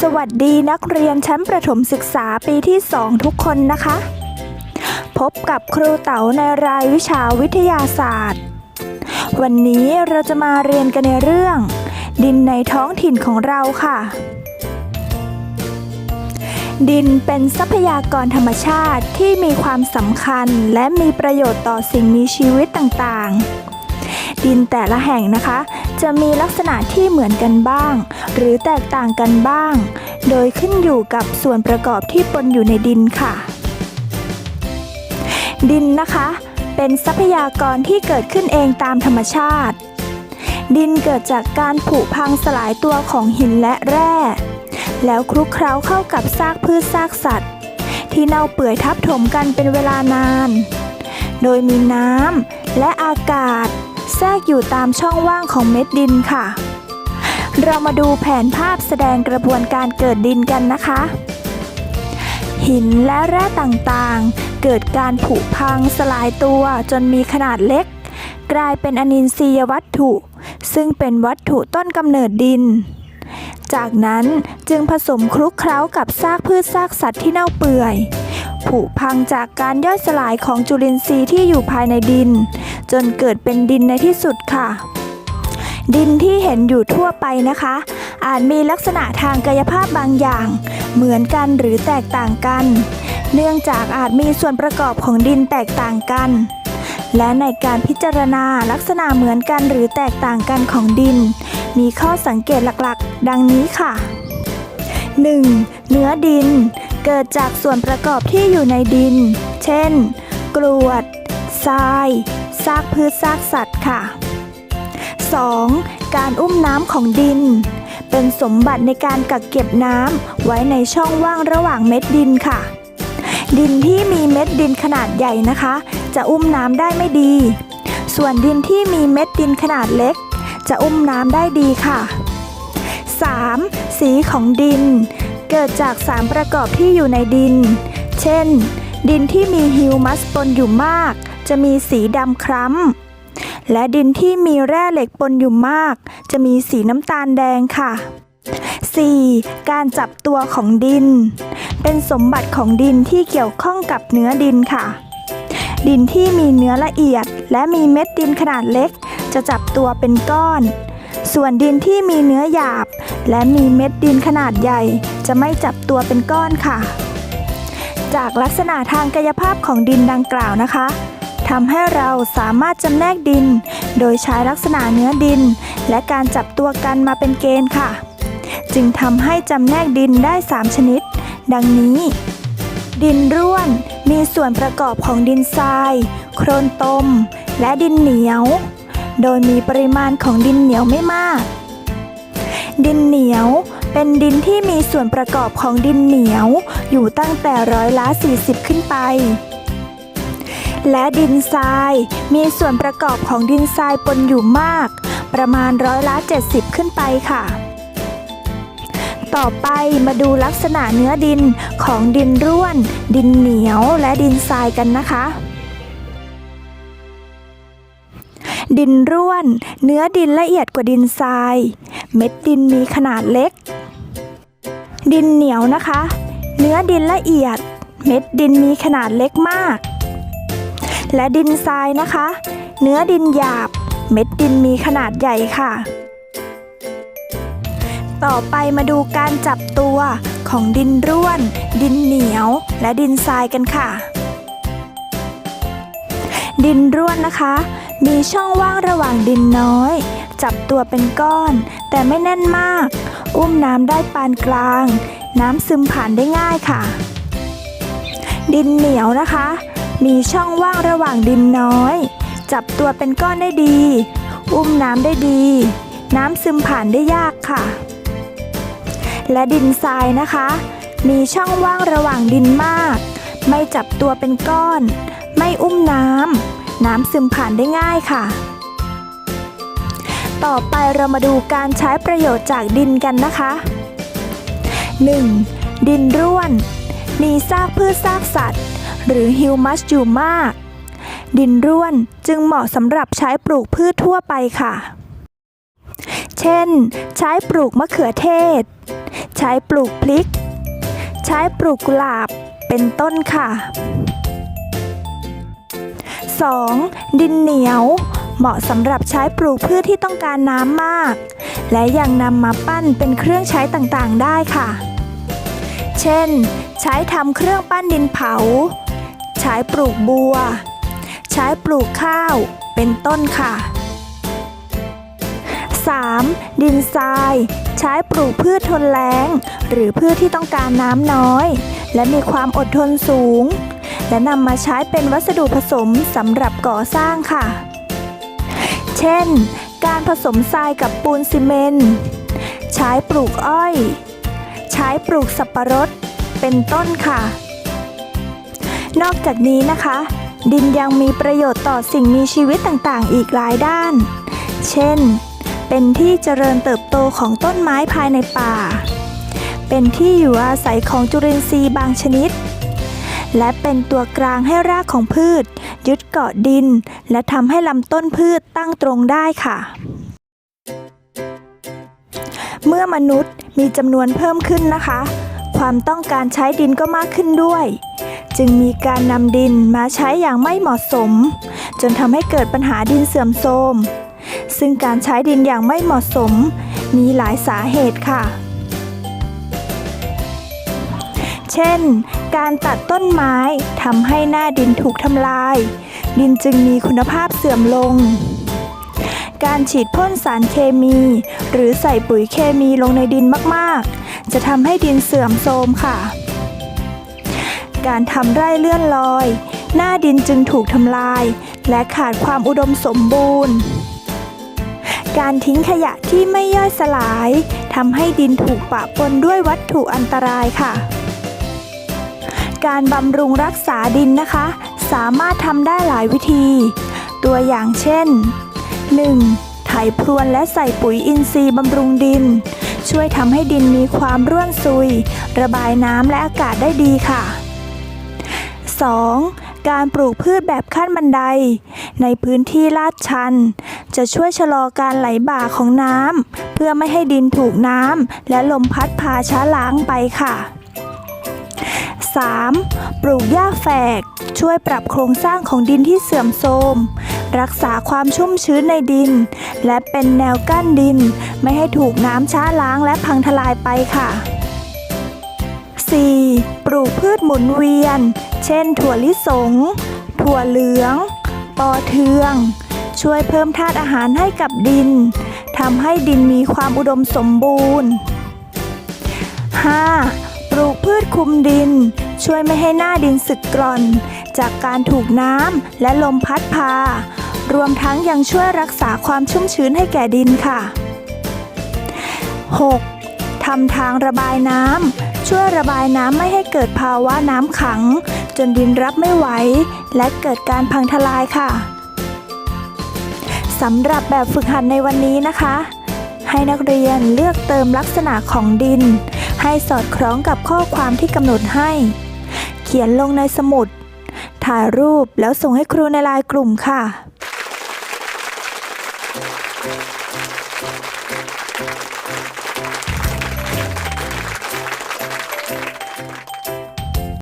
สวัสดีนักเรียนชั้นประถมศึกษาปีที่ 2 ทุกคนนะคะ พบกับครูเต๋าในรายวิชาวิทยาศาสตร์ วันนี้เราจะมาเรียนกันในเรื่อง ดินในท้องถิ่นของเราค่ะ ดินเป็นทรัพยากรธรรมชาติที่มีความสำคัญและมีประโยชน์ต่อสิ่งมีชีวิตต่างๆ ดินแต่ละแห่งนะคะ จะมีลักษณะที่เหมือนกันบ้าง หรือแตกต่างกันบ้าง โดยขึ้นอยู่กับส่วนประกอบที่ปนอยู่ในดินค่ะ ดินนะคะ เป็นทรัพยากรที่เกิดขึ้นเองตามธรรมชาติ ดินเกิดจากการผุพังสลายตัวของหินและแร่ แล้วคลุกเคล้าเข้ากับซากพืชซากสัตว์ ที่เน่าเปื่อยทับถมกันเป็นเวลานาน โดยมีน้ำและอากาศ แทรกอยู่ตามช่องว่างของเม็ดดินค่ะ เรามาดูแผนภาพแสดงกระบวนการเกิดดินกันนะคะ หินและแร่ต่างๆ เกิดการผุพังสลายตัวจนมีขนาดเล็ก กลายเป็นอนินทรียวัตถุ ซึ่งเป็นวัตถุต้นกำเนิดดินจากนั้นจึงผสมคลุกเคล้ากับซากพืชซากสัตว์ที่เน่าเปื่อย ผุพังจากการย่อยสลายของจุลินทรีย์ที่อยู่ภายในดิน จนเกิดเป็นดินในที่สุดค่ะ ดินที่เห็นอยู่ทั่วไปนะคะ อาจมีลักษณะทางกายภาพบางอย่าง เหมือนกันหรือแตกต่างกัน เนื่องจากอาจมีส่วนประกอบของดินแตกต่างกัน และในการพิจารณาลักษณะเหมือนกันหรือแตกต่างกันของดิน มีข้อสังเกตหลักๆ ดังนี้ค่ะ 1. เนื้อดินเกิดจากส่วนประกอบที่อยู่ในดิน เช่น กรวด ทราย ซากพืชซากสัตว์ค่ะ 2. การอุ้มน้ำของดิน เป็นสมบัติในการกักเก็บน้ำไว้ในช่องว่างระหว่างเม็ดดินค่ะ ดินที่มีเม็ดดินขนาดใหญ่นะคะ จะอุ้มน้ำได้ไม่ดี ส่วนดินที่มีเม็ดดินขนาดเล็ก จะอุ้มน้ำได้ดีค่ะ 3. สีของดิน เกิดจากสารประกอบที่อยู่ในดิน เช่น ดินที่มีฮิวมัสปนอยู่มาก จะมีสีดำคล้ำ และดินที่มีแร่เหล็กปนอยู่มาก จะมีสีน้ำตาลแดงค่ะ 4. การจับตัวของดิน เป็นสมบัติของดินที่เกี่ยวข้องกับเนื้อดินค่ะ ดินที่มีเนื้อละเอียด และมีเม็ดดินขนาดเล็ก จะจับตัวเป็นก้อน ส่วนดินที่มีเนื้อหยาบ และมีเม็ดดินขนาดใหญ่ จะไม่จับตัวเป็นก้อนค่ะ จากลักษณะทางกายภาพของดินดังกล่าวนะคะ ทำให้เราสามารถจำแนกดิน โดยใช้ลักษณะเนื้อดิน และการจับตัวกันมาเป็นเกณฑ์ค่ะ จึงทำให้จำแนกดินได้ 3 ชนิด ดังนี้ ดินร่วนมีส่วนประกอบของดินทราย โครนตม และดินเหนียว โดยมีปริมาณของดินเหนียวไม่มาก ดินเหนียวเป็นดินที่มีส่วนประกอบของดินเหนียวอยู่ตั้งแต่ร้อยละ 40 ขึ้นไป และดินทราย มีส่วนประกอบของดินทรายปนอยู่มาก ประมาณร้อยละ70 ขึ้นไปค่ะ ต่อไปมาดูลักษณะเนื้อดินของดินร่วน ดินเหนียวและดินทรายกันนะคะดินร่วน เนื้อดินละเอียดกว่าดินทราย เม็ดดินมีขนาดเล็ก ดินเหนียวนะคะ เนื้อดินละเอียด เม็ดดินมีขนาดเล็กมาก และดินทรายนะคะ เนื้อดินหยาบ เม็ดดินมีขนาดใหญ่ค่ะ ต่อไปมาดูการจับตัวของดินร่วน ดินเหนียว และดินทรายกันค่ะ ดินร่วนนะคะ มีช่องว่างระหว่างดินน้อย จับตัวเป็นก้อน แต่ไม่แน่นมาก อุ้มน้ำได้ปานกลาง น้ำซึมผ่านได้ง่ายค่ะ ดินเหนียวนะคะ มีช่องว่างระหว่างดินน้อย จับตัวเป็นก้อนได้ดี อุ้มน้ำได้ดี น้ำซึมผ่านได้ยากค่ะ และดินทรายนะคะ มีช่องว่างระหว่างดินมาก ไม่จับตัวเป็นก้อน ไม่อุ้มน้ำ น้ำซึมผ่านได้ง่ายค่ะ ต่อไปเรามาดูการใช้ประโยชน์จากดินกันนะคะ 1. ดินร่วน มีซากพืชซากสัตว์ หรือฮิวมัสอยู่มากดินร่วนจึงเหมาะสำหรับใช้ปลูกพืชทั่วไปค่ะ เช่น ใช้ปลูกมะเขือเทศใช้ช้ปลูกพริก ใช้ปลูกกุหลาบ เป็นต้นค่ะ 2. ดินเหนียว เหมาะสำหรับใช้ปลูกพืชที่ต้องการน้ำมาก และยังนำมาปั้นเป็นเครื่องใช้ต่างๆ ได้ค่ะ เช่น ใช้ทำเครื่องปั้นดินเผา ใช้ปลูกบัว ใช้ปลูกข้าว เป็นต้นค่ะ 3. ดินทราย ใช้ปลูกพืชทนแล้ง หรือพืชที่ต้องการน้ำน้อย และมีความอดทนสูง และนำมาใช้เป็นวัสดุผสมสำหรับก่อสร้างค่ะ เช่น การผสมทรายกับปูนซีเมนต์ใช้ปลูกอ้อย ใช้ปลูกสับปะรด เป็นต้นค่ะ นอกจากนี้นะคะ ดินยังมีประโยชน์ต่อสิ่งมีชีวิตต่างๆ อีกหลายด้าน เช่น เป็นที่เจริญเติบโตของต้นไม้ภายในป่า เป็นที่อยู่อาศัยของจุลินทรีย์บางชนิด และเป็นตัวกลางให้รากของพืช ยึดเกาะดิน และทำให้ลำต้นพืชตั้งตรงได้ค่ะเมื่อมนุษย์มีจำนวนเพิ่มขึ้นนะคะ ความต้องการใช้ดินก็มากขึ้นด้วย จึงมีการนำดินมาใช้อย่างไม่เหมาะสม จนทำให้เกิดปัญหาดินเสื่อมโทรมซึ่งการใช้ดินอย่างไม่เหมาะสม มีหลายสาเหตุค่ะ เช่น การตัดต้นไม้ทำให้หน้าดินถูกทำลาย ดินจึงมีคุณภาพเสื่อมลง การฉีดพ่นสารเคมี หรือใส่ปุ๋ยเคมีลงในดินมาก ๆ จะทำให้ดินเสื่อมโทรมค่ะ การทำไร่เลื่อนลอย หน้าดินจึงถูกทำลาย และขาดความอุดมสมบูรณ์ การทิ้งขยะที่ไม่ย่อยสลายทำให้ดินถูกปะปนด้วยวัตถุอันตรายค่ะ การบำรุงรักษาดินนะคะ สามารถทำได้หลายวิธี ตัวอย่างเช่น 1. ไถพรวนและใส่ปุ๋ยอินทรีย์บำรุงดินช่วยทำให้ดินมีความร่วนซุย ระบายน้ำและอากาศได้ดีค่ะ 2. การปลูกพืชแบบขั้นบันได ในพื้นที่ลาดชัน จะช่วยชะลอการไหลบ่าของน้ำเพื่อไม่ให้ดินถูกน้ำและลมพัดพาช้าล้างไปค่ะ 3. ปลูกหญ้าแฝก ช่วยปรับโครงสร้างของดินที่เสื่อมโทรม รักษาความชุ่มชื้นในดิน และเป็นแนวกั้นดิน ไม่ให้ถูกน้ำช้าล้างและพังทลายไปค่ะ 4. ปลูกพืชหมุนเวียน เช่น ถั่วลิสง ถั่วเหลือง ปอเทือง ช่วยเพิ่มธาตุอาหารให้กับดินทำให้ดินมีความอุดมสมบูรณ์ 5. ปลูกพืชคุมดิน ช่วยไม่ให้หน้าดินสึกกร่อน จากการถูกน้ำและลมพัดพา รวมทั้งยังช่วยรักษาความชุ่มชื้นให้แก่ดินค่ะ 6. ทำทางระบายน้ำช่วยระบายน้ำไม่ให้เกิดภาวะน้ำขัง จนดินรับไม่ไหว และเกิดการพังทลายค่ะสำหรับแบบฝึกหัดในวันนี้นะคะ ให้นักเรียนเลือกเติมลักษณะของดิน ให้สอดคล้องกับข้อความที่กำหนดให้ เขียนลงในสมุด ถ่ายรูปแล้วส่งให้ครูในไลน์กลุ่มค่ะ